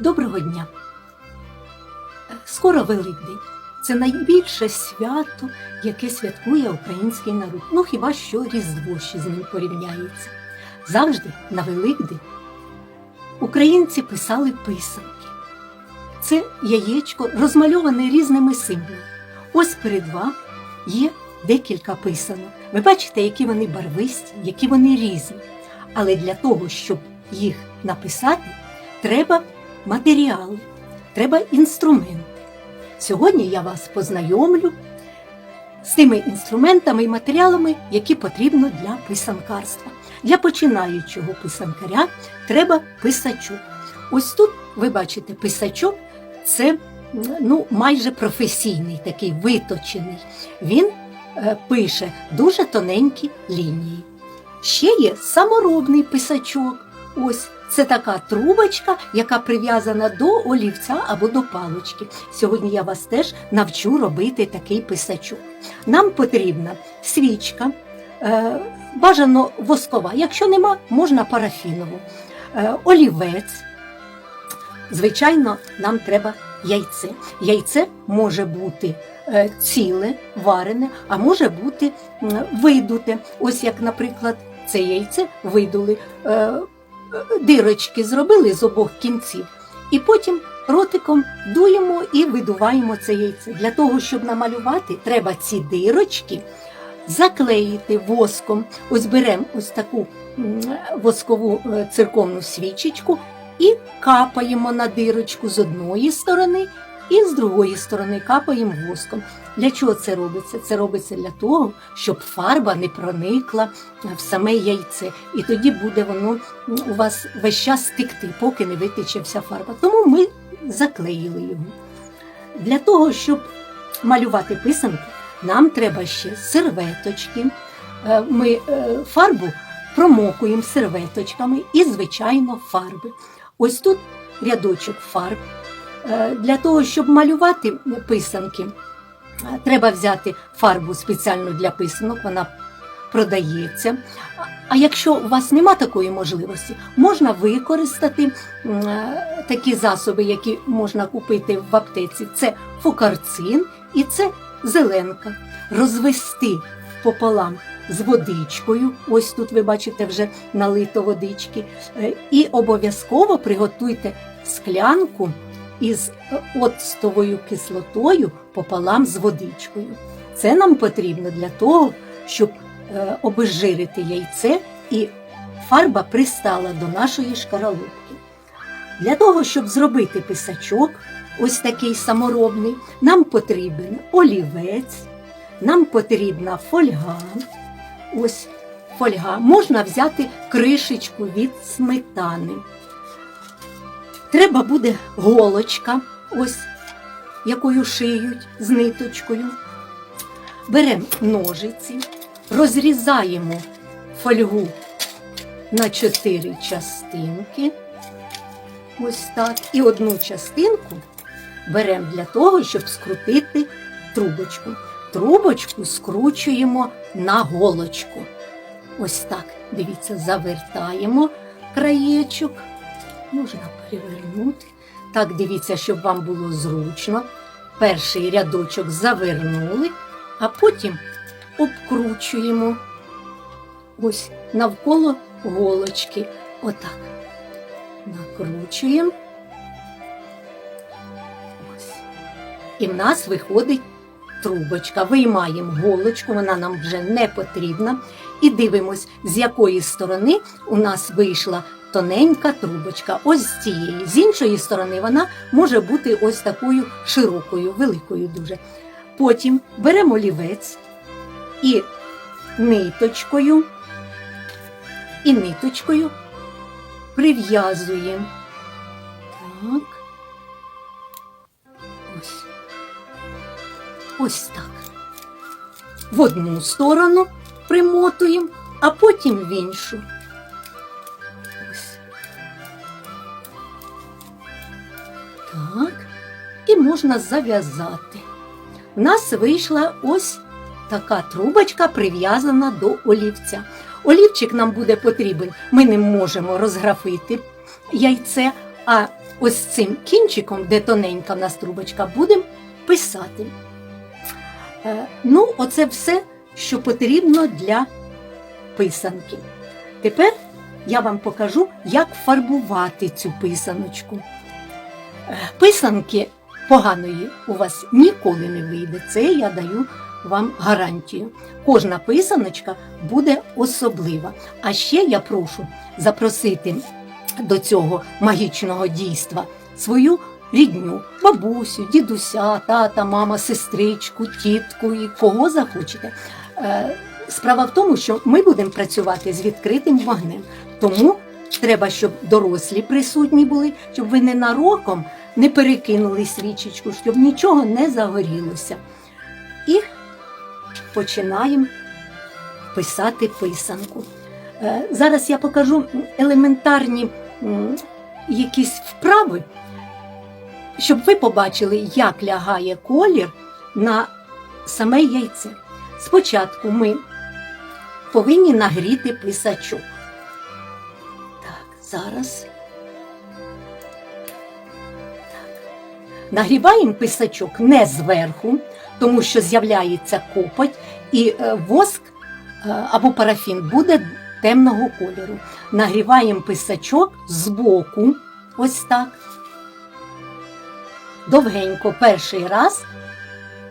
Доброго дня! Скоро Великдень. Це найбільше свято, яке святкує український народ. Ну хіба що Різдво ще з ним порівняється. Завжди на Великдень українці писали писанки. Це яєчко розмальоване різними символами. Ось перед вами є декілька писанок. Ви бачите, які вони барвисті, які вони різні. Але для того, щоб їх написати, треба матеріали, треба інструменти. Сьогодні я вас познайомлю з тими інструментами і матеріалами, які потрібно для писанкарства. Для починаючого писанкаря треба писачок. Ось тут ви бачите писачок це ну, майже професійний, такий виточений. Він е, пише дуже тоненькі лінії. Ще є саморобний писачок. Ось це така трубочка, яка прив'язана до олівця або до палочки. Сьогодні я вас теж навчу робити такий писачок. Нам потрібна свічка, е, бажано воскова. Якщо нема, можна парафінову, е, олівець. Звичайно, нам треба яйце. Яйце може бути е, ціле, варене, а може бути видуте. Ось як, наприклад, це яйце видули, дирочки зробили з обох кінців, і потім ротиком дуємо і видуваємо це яйце. Для того, щоб намалювати, треба ці дирочки заклеїти воском. Ось беремо ось таку воскову е, церковну свічечку і капаємо на дирочку з одної сторони. І з другої сторони капаємо воском. Для чого це робиться? Це робиться для того, щоб фарба не проникла в саме яйце. І тоді буде воно у вас весь час стекти, поки не витече вся фарба. Тому ми заклеїли його. Для того, щоб малювати писанки, нам треба ще серветочки. Е, Ми е, фарбу промокуємо серветочками і, звичайно, фарби. Ось тут рядочок фарб. Е, Для того, щоб малювати писанки, треба взяти фарбу спеціально для писанок, вона продається. А- якщо у вас нема такої можливості, можна використати е, такі засоби, які можна купити в аптеці. Це фукарцин і це зеленка. Розвести пополам з водичкою. Ось тут ви бачите вже налито водички. Е, І обов'язково приготуйте склянку із оцтовою кислотою пополам з водичкою. Це нам потрібно для того, щоб е, обезжирити яйце і фарба пристала до нашої шкаралупки. Для того, щоб зробити писачок, ось такий саморобний, нам потрібен олівець, нам потрібна фольга. Ось фольга. Можна взяти кришечку від сметани. Треба буде голочка, ось якою шиють з ниточкою. Беремо ножиці, розрізаємо фольгу на чотири частинки. Ось так. І одну частинку беремо для того, щоб скрутити трубочку. Трубочку скручуємо на голочку. Ось так. Дивіться, завертаємо краєчок. Можна перевернути. Так, дивіться, щоб вам було зручно. Перший рядочок завернули, а потім обкручуємо ось навколо голочки. Отак. Накручуємо. І в нас виходить трубочка. Виймаємо голочку, вона нам вже не потрібна. І дивимось, з якої сторони у нас вийшла тоненька трубочка. Ось з цієї. З іншої сторони вона може бути ось такою широкою, великою дуже. Потім беремо олівець і ниточкою, і ниточкою прив'язуємо. Так. Ось. Ось так. В одну сторону примотуємо, а потім в іншу. Можна зав'язати. У нас вийшла ось така трубочка, прив'язана до олівця. Олівчик нам буде потрібен. Ми не можемо розграфити яйце, а ось цим кінчиком, де тоненька в нас трубочка, будемо писати. Е, Ну, оце все, що потрібно для писанки. Тепер я вам покажу, як фарбувати цю писаночку. Е, Писанки поганої у вас ніколи не вийде. Це я даю вам гарантію. Кожна писаночка буде особлива. А ще я прошу запросити до цього магічного дійства свою рідню, бабусю, дідуся, тата, мама, сестричку, тітку і кого захочете. Е, Справа в тому, що ми будемо працювати з відкритим вогнем, тому треба, щоб дорослі присутні були, щоб ви ненароком не перекинули свічечку, щоб нічого не загорілося. І починаємо писати писанку. Е, Зараз я покажу елементарні якісь вправи, щоб ви побачили, як лягає колір на саме яйце. Спочатку ми повинні нагріти писачок. Так, зараз. Нагріваємо писачок не зверху, тому що з'являється копоть, і е, воск е, або парафін буде темного кольору. Нагріваємо писачок збоку, ось так. Довгенько перший раз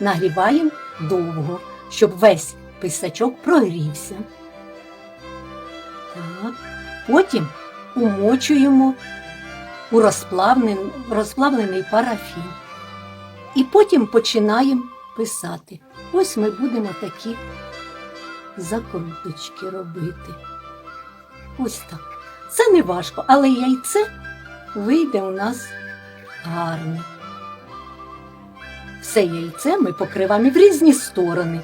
нагріваємо довго, щоб весь писачок прогрівся. Так. Потім умочуємо у розплавлений, розплавлений парафін. І потім починаємо писати. Ось ми будемо такі закруточки робити. Ось так. Це не важко, але яйце вийде у нас гарне. Все яйце ми покриваємо в різні сторони.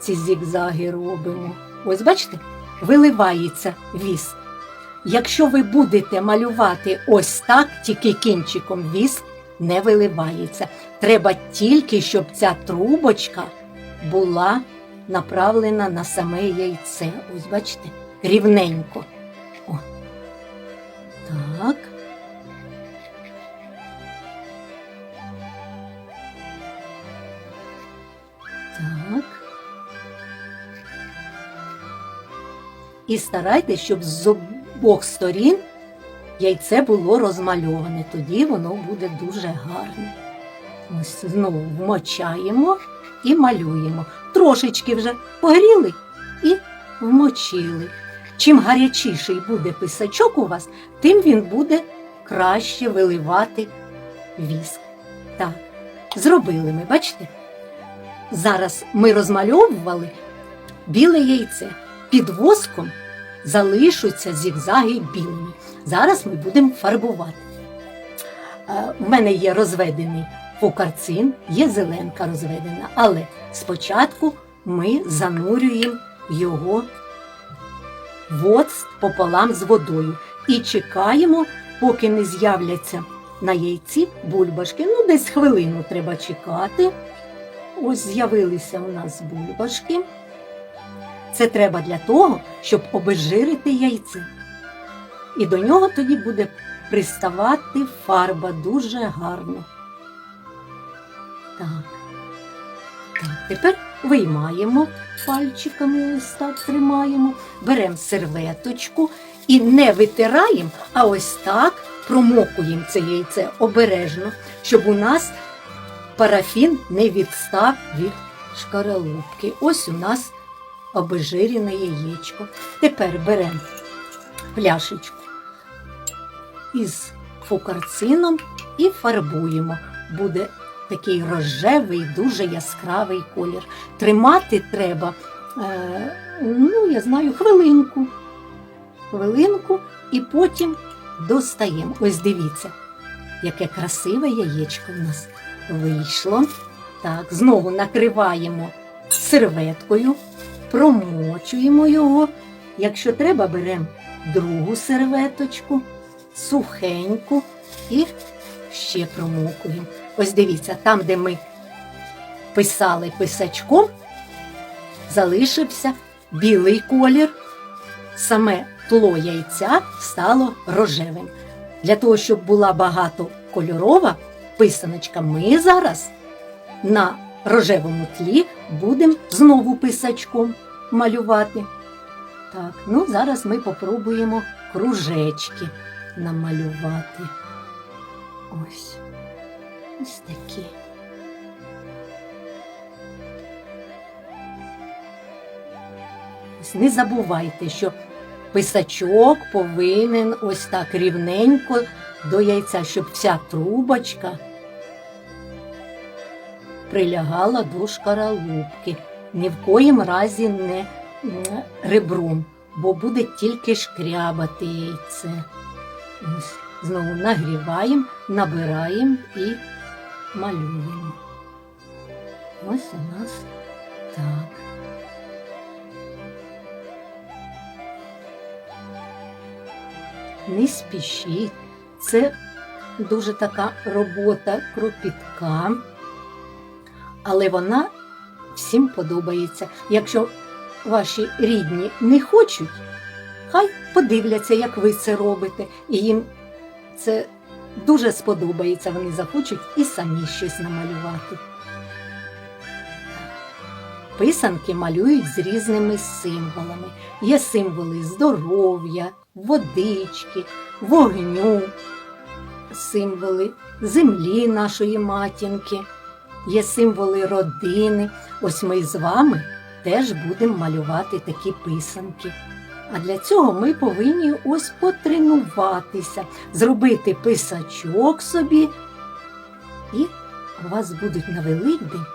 Ці зігзаги робимо. Ось бачите, виливається віск. Якщо ви будете малювати ось так, тільки кінчиком віск не виливається. Треба тільки, щоб ця трубочка була направлена на саме яйце. Ось бачите, рівненько. О. Так. Так. І старайтесь, щоб з обох сторін яйце було розмальоване. Тоді воно буде дуже гарне. Ось знову вмочаємо і малюємо. Трошечки вже погріли і вмочили. Чим гарячіший буде писачок у вас, тим він буде краще виливати віск. Так, зробили ми, бачите? Зараз ми розмальовували біле яйце. Під воском залишаться зігзаги білими. Зараз ми будемо фарбувати. Е, У мене є розведений фокарцин, є зеленка розведена, але спочатку ми занурюємо його в пополам з водою і чекаємо, поки не з'являться на яйці бульбашки. Ну, десь хвилину треба чекати. Ось з'явилися у нас бульбашки. Це треба для того, щоб обезжирити яйце. І до нього тоді буде приставати фарба дуже гарно. Так. Так, тепер виймаємо пальчиками, ось так тримаємо, беремо серветочку і не витираємо, а ось так промокуємо це яйце обережно, щоб у нас парафін не відстав від шкаралупки. Ось у нас обезжирене яєчко. Тепер беремо пляшечку із фукарцином і фарбуємо. Буде такий рожевий, дуже яскравий колір. Тримати треба, е, ну, я знаю, хвилинку. Хвилинку і потім достаємо. Ось дивіться, яке красиве яєчко в нас вийшло. Так, знову накриваємо серветкою, промочуємо його. Якщо треба, беремо другу серветочку, сухеньку і ще промокуємо. Ось дивіться, там, де ми писали писачком, залишився білий колір, саме тло яйця стало рожевим. Для того, щоб була багато кольорова писаночка. Ми зараз на рожевому тлі будемо знову писачком малювати. Так, ну зараз ми попробуємо кружечки намалювати. Ось. Ось такі. Ось Не забувайте, що писачок повинен ось так рівненько до яйця, щоб вся трубочка прилягала до шкаралупки. Ні в коїм разі не ребром, бо буде тільки шкрябати яйце. Знову нагріваємо, набираємо і малюємо. Ось у нас так. Не спішіть. Це дуже така робота кропітка, але вона всім подобається. Якщо ваші рідні не хочуть, хай подивляться, як ви це робите, і їм це дуже сподобається. Вони захочуть і самі щось намалювати. Писанки малюють з різними символами. Є символи здоров'я, водички, вогню, символи землі нашої матінки, є символи родини. Ось ми з вами теж будемо малювати такі писанки. А для цього ми повинні ось потренуватися, зробити писачок собі, і у вас будуть на Великдень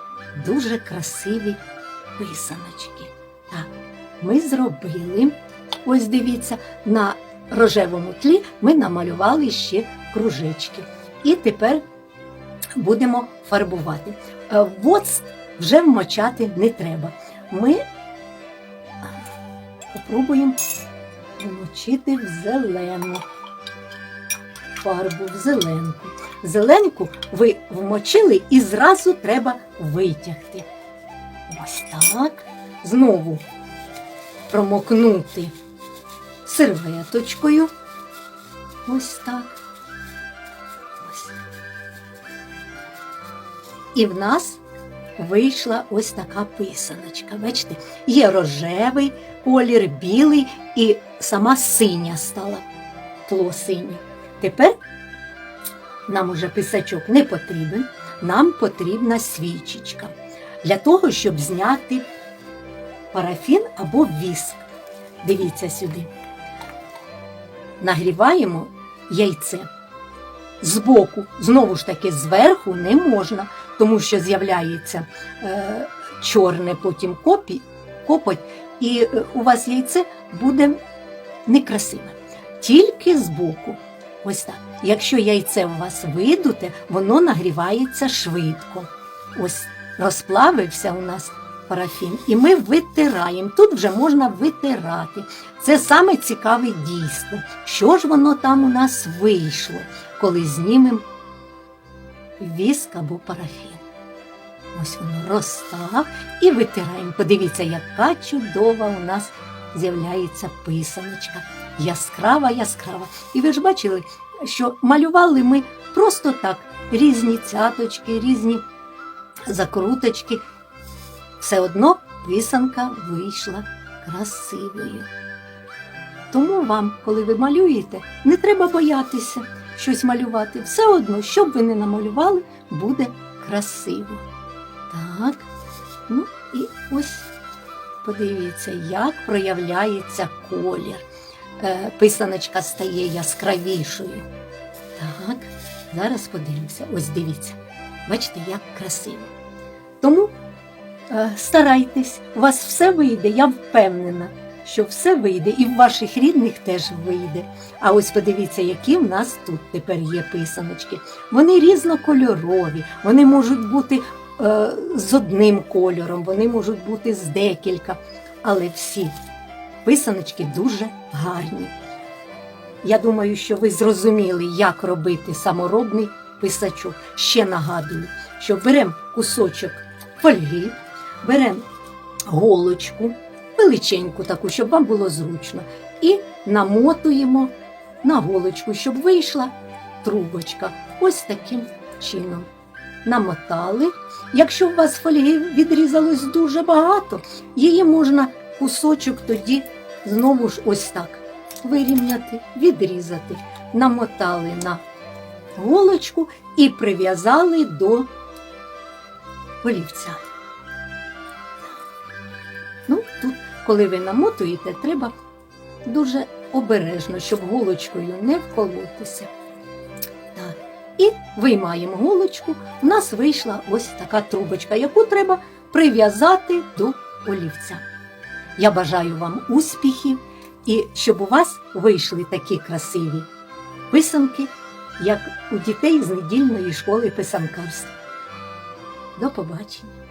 дуже красиві писаночки. Так, ми зробили. Ось дивіться, на рожевому тлі ми намалювали ще кружечки. І тепер будемо фарбувати. Е, Воцт вже вмочати не треба. Ми попробуємо вмочити в зелену фарбу, в зеленку. Зеленку ви вмочили і зразу треба витягти. Ось так. Знову промокнути серветочкою. Ось так. І в нас вийшла ось така писаночка. Бачите, є рожевий колір, білий і сама синя стала тло синє. Тепер нам уже писачок не потрібен, нам потрібна свічечка для того, щоб зняти парафін або віск. Дивіться сюди. Нагріваємо яйце. Збоку, знову ж таки, зверху не можна, тому що з'являється е, чорне потім копі, копоть, і е, у вас яйце буде некрасиве. Тільки збоку. Ось так. Якщо яйце у вас видуте, воно нагрівається швидко. Ось розплавився у нас парафін, і ми витираємо. Тут вже можна витирати. Це саме цікаве дійство. Що ж воно там у нас вийшло, коли знімемо віск або парафін? Ось воно розстав і витираємо. Подивіться, яка чудова у нас з'являється писаночка. Яскрава, яскрава. І ви ж бачили, що малювали ми просто так різні цяточки, різні закруточки. Все одно писанка вийшла красивою. Тому вам, коли ви малюєте, не треба боятися щось малювати. Все одно, що б ви не намалювали, буде красиво. Так, ну і ось подивіться, як проявляється колір. Е, Писаночка стає яскравішою. Так, зараз подивимося. Ось дивіться. Бачите, як красиво. Тому е, старайтесь, у вас все вийде, я впевнена, що все вийде, і в ваших рідних теж вийде. А ось подивіться, які в нас тут тепер є писаночки. Вони різнокольорові, вони можуть бути е, з одним кольором, вони можуть бути з декілька, але всі писаночки дуже гарні. Я думаю, що ви зрозуміли, як робити саморобний писачок. Ще нагадую, що беремо кусочок фольги, беремо голочку, величеньку таку, щоб вам було зручно, і намотуємо на голочку, щоб вийшла трубочка. ось таким чином. Намотали. Якщо у вас фольги відрізалось дуже багато, її можна кусочок тоді знову ж ось так вирівняти, відрізати. Намотали на голочку і прив'язали до олівця. Коли ви намотуєте, треба дуже обережно, щоб голочкою не вколотися. Так. І виймаємо голочку. У нас вийшла ось така трубочка, яку треба прив'язати до олівця. Я бажаю вам успіхів і щоб у вас вийшли такі красиві писанки, як у дітей з недільної школи писанкарства. До побачення!